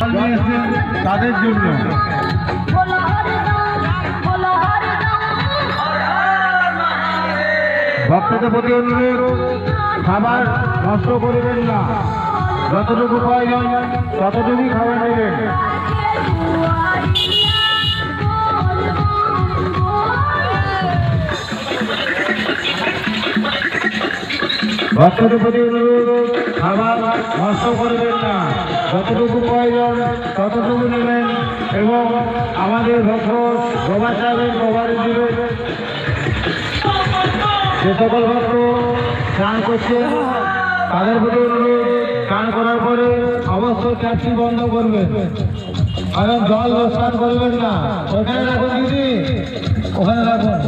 তাদের জন্য। ভক্তদের প্রতি অনুরোধ, খাবার নষ্ট করবেন না। যতটুকু প্রয়োজন, ততটুকুই খাবার নেবেন ভক্তদের প্রতি অনুরোধ খাবার নষ্ট করবেন না। যতটুকু প্রয়োজন, ততটুকু নেবেন এবং আমাদের ভক্ত বাবা সাহেবের কভারে দিবেন যে সকল ভক্ত স্নান করছে তাদের প্রতি স্নান করার পরে অবশ্যই ট্যাক্সি বন্ধ করবেন। কারণ জল স্নান করবেন না। ওখানে রাখুন দিদি। ওখানে রাখুন।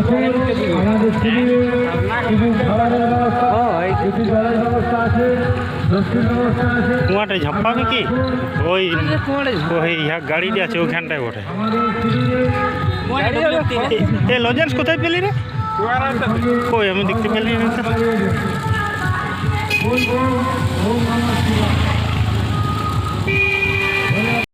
আমাদের শিবিরে কিছু খাবারের ব্যবস্থা কিছু জলের ব্যবস্থা আছে দক্ষিণ ব্যবস্থা আছে কুয়াটায় ঝাঁপাবে কি ওই ওই ইহা গাড়িটি আছে ওইখানটায় ওঠে আমাদের এ, লজেন্স কোথায় পেলি রে? কই, আমি দেখতে পেলি না